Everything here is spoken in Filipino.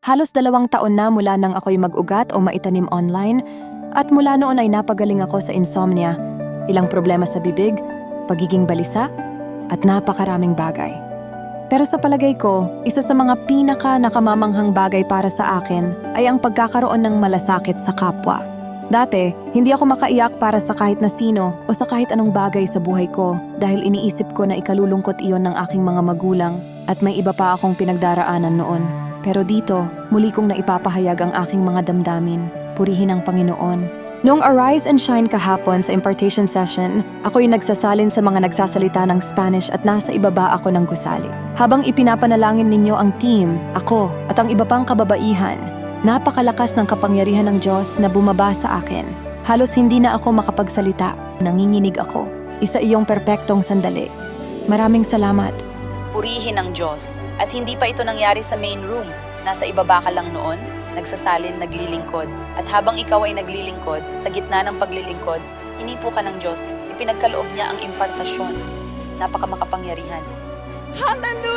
Halos dalawang taon na mula nang ako'y mag-ugat o maitanim online at mula noon ay napagaling ako sa insomnia, ilang problema sa bibig, pagiging balisa, at napakaraming bagay. Pero sa palagay ko, isa sa mga pinaka nakamamanghang bagay para sa akin ay ang pagkakaroon ng malasakit sa kapwa. Dati, hindi ako makaiyak para sa kahit na sino o sa kahit anong bagay sa buhay ko dahil iniisip ko na ikalulungkot iyon ng aking mga magulang at may iba pa akong pinagdaraanan noon. Pero dito, muli kong naipapahayag ang aking mga damdamin. Purihin ang Panginoon. Noong Arise and Shine kahapon sa impartation session, ako'y nagsasalin sa mga nagsasalita ng Spanish at nasa ibaba ako ng gusali. Habang ipinapanalangin ninyo ang team, ako at ang iba pang kababaihan, napakalakas ng kapangyarihan ng Diyos na bumaba sa akin. Halos hindi na ako makapagsalita, nanginginig ako. Isa iyong perpektong sandali. Maraming salamat. Purihin ang Diyos. At hindi pa ito nangyari sa main room. Nasa ibaba ka lang noon, nagsasalin, naglilingkod. At habang ikaw ay naglilingkod, sa gitna ng paglilingkod, inipo ka ng Diyos, ipinagkaloob niya ang impartasyon. Napakamakapangyarihan. Hallelujah!